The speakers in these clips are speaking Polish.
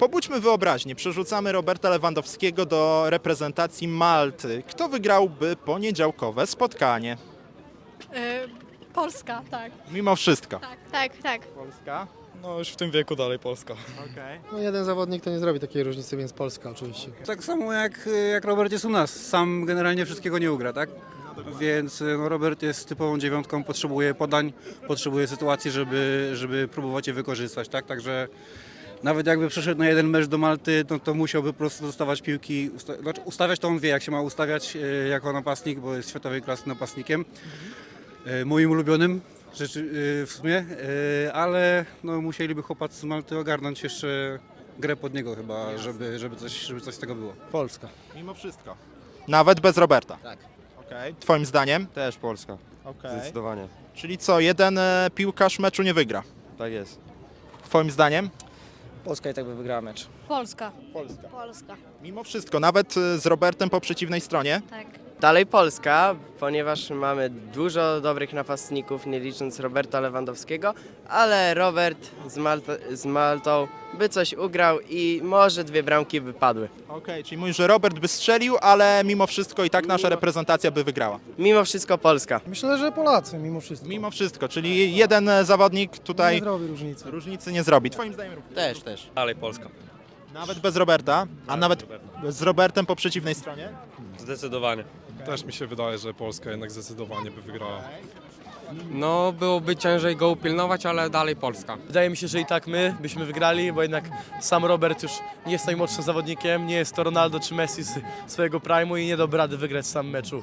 Pobudźmy wyobraźnię. Przerzucamy Roberta Lewandowskiego do reprezentacji Malty. Kto wygrałby poniedziałkowe spotkanie? E, Polska, tak. Mimo wszystko. Tak, tak. Polska? No już w tym wieku dalej Polska. Okej. No jeden zawodnik to nie zrobi takiej różnicy, więc Polska oczywiście. Tak samo jak, jak Robert jest u nas. Sam generalnie wszystkiego nie ugra, tak? Więc no, Robert jest typową dziewiątką, potrzebuje podań, potrzebuje sytuacji, żeby, żeby próbować je wykorzystać, tak? Także nawet jakby przeszedł na jeden mecz do Malty, no, to musiałby po prostu dostawać piłki. Usta znaczy ustawiać to on wie, jak się ma ustawiać e, jako napastnik, bo jest światowej klasy napastnikiem. E, moim ulubionym rzeczy, e, w sumie, e, ale no, musieliby chłopacy z Malty ogarnąć jeszcze grę pod niego chyba, żeby, żeby, coś, żeby coś z tego było. Polska. Mimo wszystko. Nawet bez Roberta? Tak. Okej. Twoim zdaniem? Też Polska, Okej. zdecydowanie. Czyli co, jeden e, piłkarz meczu nie wygra? Tak jest. Twoim zdaniem? Polska i tak by wygrała mecz. Polska. Polska. Polska. Mimo wszystko, nawet e, z Robertem po przeciwnej stronie? Tak. Dalej Polska, ponieważ mamy dużo dobrych napastników, nie licząc Roberta Lewandowskiego, ale Robert z, Malta, z Maltą by coś ugrał i może dwie bramki by padły. Okej, czyli mówisz, że Robert by strzelił, ale mimo wszystko i tak nasza reprezentacja by wygrała. Mimo wszystko Polska. Myślę, że Polacy mimo wszystko. Mimo wszystko, czyli jeden zawodnik Nie tutaj zrobi różnicy. różnicy nie zrobi. Twoim zdaniem również? Też, też. Dalej Polska. Nawet bez Roberta, a nawet z Robertem po przeciwnej stronie? Zdecydowanie. Też mi się wydaje, że Polska jednak zdecydowanie by wygrała. No, byłoby ciężej go upilnować, ale dalej Polska. Wydaje mi się, że i tak my byśmy wygrali, bo jednak sam Robert już nie jest najmłodszym zawodnikiem, nie jest to Ronaldo czy Messi z swojego prime'u i nie dałby rady wygrać sam meczu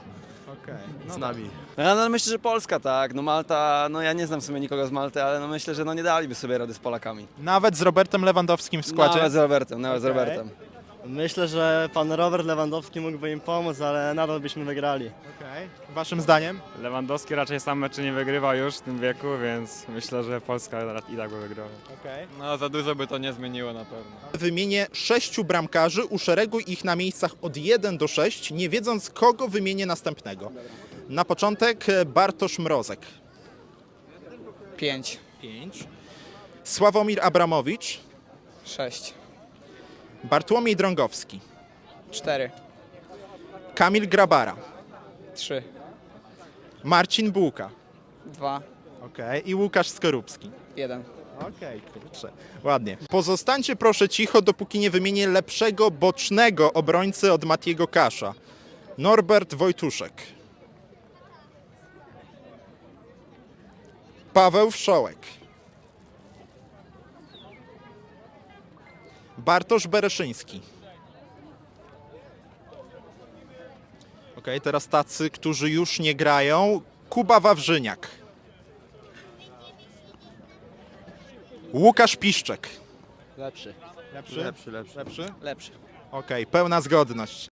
Okej. z nami. Ja no, myślę, że Polska, tak. No Malta, no ja nie znam w sumie nikogo z Malty, ale no myślę, że no nie daliby sobie rady z Polakami. Nawet z Robertem Lewandowskim w składzie? Nawet z Robertem, nawet Okej. z Robertem. Myślę, że pan Robert Lewandowski mógłby im pomóc, ale nadal byśmy wygrali. Okej. Waszym zdaniem? Lewandowski raczej sam meczy nie wygrywa już w tym wieku, więc myślę, że Polska i tak by wygrała. Okej. No za dużo by to nie zmieniło na pewno. Wymienię sześciu bramkarzy, uszereguj ich na miejscach od 1 do 6, nie wiedząc kogo wymienię następnego. Na początek e, Bartosz Mrozek. Pięć. 5. Sławomir Abramowicz. Sześć. Bartłomiej Drągowski. Cztery. Kamil Grabara. Trzy. Marcin Bułka. Dwa. Okej. I Łukasz Skorupski. Jeden. Okej, kurczę. Ładnie. Pozostańcie proszę cicho, dopóki nie wymienię lepszego bocznego obrońcy od Matiego Kasza. Norbert Wojtuszek. Paweł Wszołek. Bartosz Bereszyński. Okej, teraz tacy, którzy już nie grają. Kuba Wawrzyniak. Łukasz Piszczek. Lepszy. Lepszy? Lepszy, lepszy. Lepszy? Lepszy. Okej, pełna zgodność.